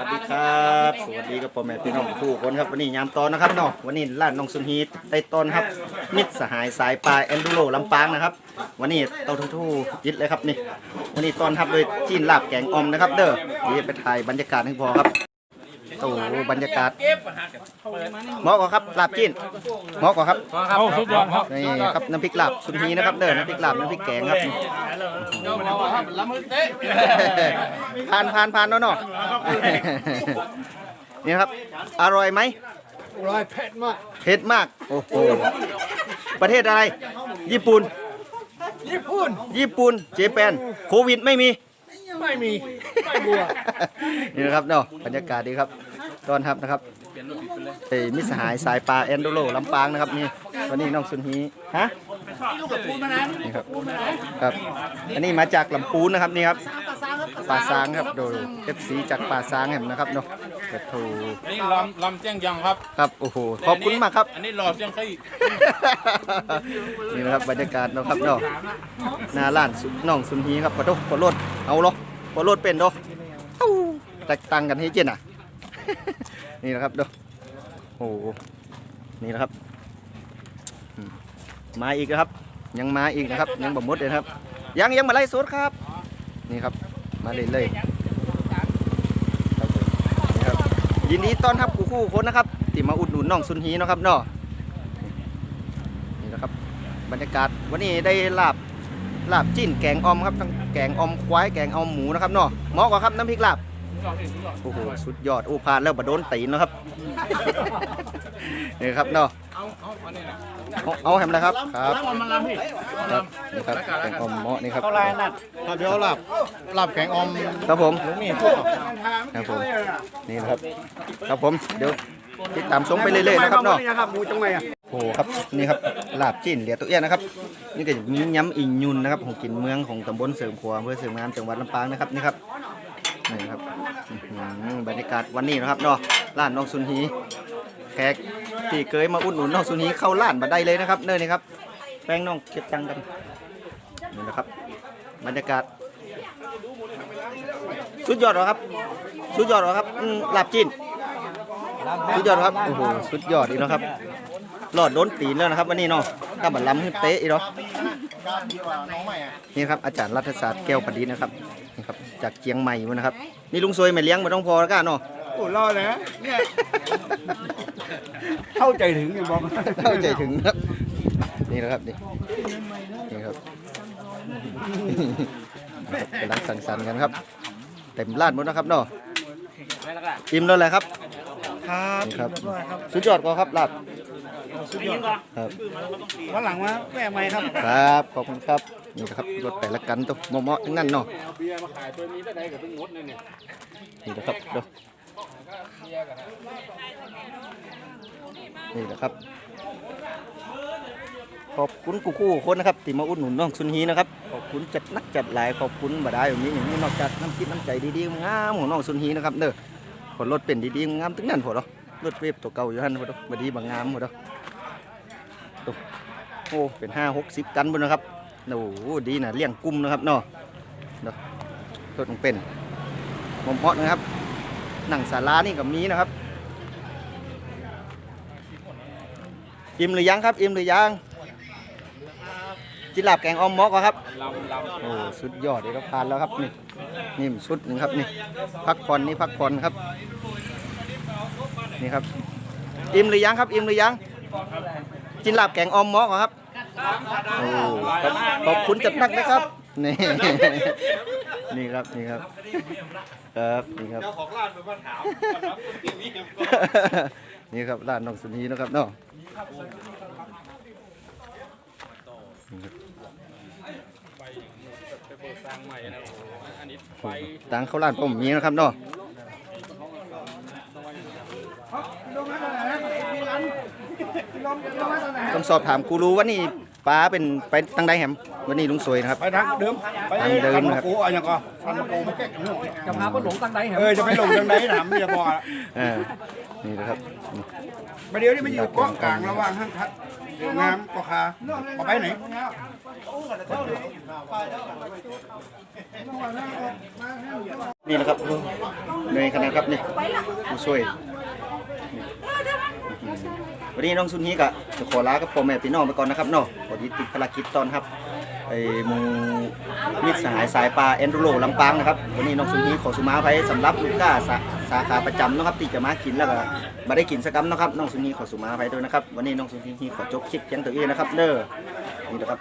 สวัสดีครับสวัสดีกับพ่อแม่พี่น้องทูคนครับวันนี้ยามตอนนะครับเนาะวันนี้ร้านน้องซุนฮีทได้ตอนครับมิตรสหายสายปลาแอนดูโรลำปางนะครับ วันนี้เต้าทู่ยิดเลยครับนี่ วันนี้ตอนทับโดยจีนลาบแกงออมนะครับ เด้อเดี๋ยวไปถ่ายบรรยากาศให้พอครับ โอ้โหบรรยากาศเหมาะกว่าครับลาบจีนเหมาะกว่าครับเอาสุดยอดครับนี่ครับน้ำพริกลาบซุนฮีนะครับเด้อน้ำพริกลาบน้ำพริกแกงครับนี่ผ่านผ่านผ่านแล้วเนาะนี่นะครับ อร่อยไหมร้อยเผ็ดมากเผ็ดมากโอ้โหประเทศอะไร ญี่ปุ่น ญี่ปุ่น ญี่ปุ่น เจแปน โควิดไม่มี ไม่มี ไม่บัวนี่นะครับเนาะ บรรยากาศดีครับ ต้อนรับนะครับเอ้ยมิตรสหายสายปลาแอนโดโลลำปางนะครับนี่วันนี้น้องซุนฮีฮะนี่ครับครับอันนี้มาจากลำพูนนะครับนี่ครับป่าซางครับโดยเอฟซีจากป่าซางแห่มนะครับเนาะกระทูอันนี้ลำลำเจียงยังครับครับโอ้โหขอบคุณมากครับ อันนี้รอเจียงไข่นี่นะครับบรรยากาศเนาะครับเนาะหน้าร้านสุน้องซุนฮีครับปะโตปะโลดเอาเหรอปะโลดเป็นเนาะเอ้าแตกต่างกันให้เจนอะ นี่นะครับเนาะโอ้โหนี่นะครับมาอีกนะครับ ยังมาอีกนะครับ ยังบ่มดเลยครับ ยังยังมาไล่สดครับ นี่ครับ มาเลยเลยครับผมนี่ครับยินดีต้อนรับคู่คู่คนนะครับที่มาอุดหนุนน้องซุนฮีนะครับเนาะนี่นะครับบรรยากาศวันนี้ได้ลาบลาบจิ้นแกงออมครับทั้งแกงออมควายแกงออมหมูนะครับเนาะเหมาะกว่าครับน้ำพริกลาบ โอ้โหสุดยอดโอ้ผ่านแล้วบะโดนตีนแล้วครับ นี่ครับเนาะเอาเอาอันนี้นะเอาเอาแฮมนะครับครับเอามาลำพี่ครับนี่ครับแกงออมเหมาะนี่ครับข้าวไรนัดข้าวเดียวหลับหลับแกงออมครับผมลุงนี่พวกครับผมนี่นะครับ ครับผมเดี๋ยวติดตามชมไปเรื่อยๆนะครับเนาะครับหมูจังไงอะโอ้โหครับนี่ครับลาบจิ้นเหลียตัวเอี้ยนะครับ นี่ก็จะมีย้ำอิงยุนนะครับของกินเมืองของตำบลเสริมขวอำเภอเสริมงามจังหวัดลำปางนะครับนี่ครับ นี่ครับอื้อหือบรรยากาศวันนี้นะครับเนาะร้านน้องซุนฮีแขกที่เคยมาอุดหนุนน้องซุนฮีเข้าร้านมาได้เลยนะครับเนื่อนี่ครับแป้งน้องเก็บตังค์กันนี่นะครับ บรรยากาศ สุดยอดเหรอครับ สุดยอดเหรอครับอืมลาบจินสุดยอดครับโอ้โหสุดยอดอีกแล้วครับหลอดโดนตีนแล้วนะครับวันนี้เนาะถ้าบัดล้ำขึ้นเตะอีกเนาะนี่ครับอาจารย์รัฐศาสตร์แก้วประดิษฐ์นะครับ จากเชียงใหม่มานะครับ นี่ลุงซวยไม่เลี้ยงมาต้องพอแล้วกันเนาะ โอ้รอเลยเนี่ยเข้าใจถึงอยู่บอกเข้าใจถึงครับ นี่นะครับนี่นี่ครับกำลังสังสรรค์กันครับเต็มร้านหมดนะครับเนาะอิ่มแล้วแหละครับ ครับนี่ครับสุดยอดก็ครับลาบ สุดยอดครับวันหลังมาแม่ใหม่ครับ ครับ ขอบคุณครับนี่นะครับรถแต่ละกันตัวเหมาะๆทั้งนั้นเนาะเบียร์มาขายตัวนี้ได้ไหนกับตึ้งมดเนี่ยนี่นะครับเดูนี่นะครับ ขอบคุณกูคู่คนนะครับที่มาอุดหนุนน้องซุนฮีนะครับ ขอบคุณจัดนักจัดหลาย ขอบคุณบดายแบบนี้อย่างนี้นอกจากน้ำคิดน้ำใจดีๆงามของน้องซุนฮีนะครับเด้อผลรถเป็นดีๆงามทั้งนั้นพอเนาะรถเวฟตัวเก่าอยู่หันพอเนาะบดีบางงามพอเนาะดู โอ้เป็นห้าหกสิบกันบนนะครับโอ้ดีนะเลี้ยงกุ้มนะครับเนาะเนาะรถมันเป็นมอมเพาะนะครับ หนังสารานี่กับมีนะครับอิ่มหรือยังครับ อิ่มหรือยังจิลาบแกงออมมอกครับโอ้สุดยอดเลยครับผ่านแล้วครับนี่นี่ชุดหนึ่งครับนี่พักผ่อนนี่พักผ่อนครับ นี่ครับ อิ่มหรือยังครับ อิ่มหรือยังจิลาบแกงออมมอกครับ โอ้ครับขอบคุณจัดหนักนะครับ นี่ นี่ครับ นี่ครับ ครับ นี่ครับ เจ้าของร้านเป็นมาถามนี่ครับร้านน้องสุนีนะครับเนาะไปเปิดสร้างใหม่นะอันนี้ไฟตังเข้าร้านผมมีนะครับเนาะ ต้องสอบถามกูรู้ว่านี่ ป้าเป็นไปตั้งได้แฮมวันนี้ลุงสวยนะครับ ไปทางเดิมไปทางเดิมทำครับกูเอาอย่างก่อนทำกูมาแก้หนูจะพาไปหลงตั้งใดเหรเออจะไปลงทางไหนถามเมียบอกอะเออนี่นะครับนี่ประเดี๋ยวนี้มันอยู่เกาะกลางระหว่างห้างทัดงามกอคาเอาไปไหนนี่นะครับในขณะครับนี่ผู้ช่วย วันนี้น้องซุนฮีกะจะขอลากับพ่อแม่พี่น้องไปก่อนนะครับเนาะพอดีติดภารกิจตอนครับไอ้มูมิตรสหายสายปลาแอนดูโรลำปางนะครับวันนี้น้องซุนฮีขอสุมาไปสำหรับลูกก้าสาสาขาประจำนะครับที่จะมากินแล้วก็มาได้กินสักคำนะครับน้องซุนฮีขอสุมาไปด้วยนะครับวันนี้น้องซุนฮีขอจบคลิปเพียงตัวเองนะครับเด้อนี่นะครับ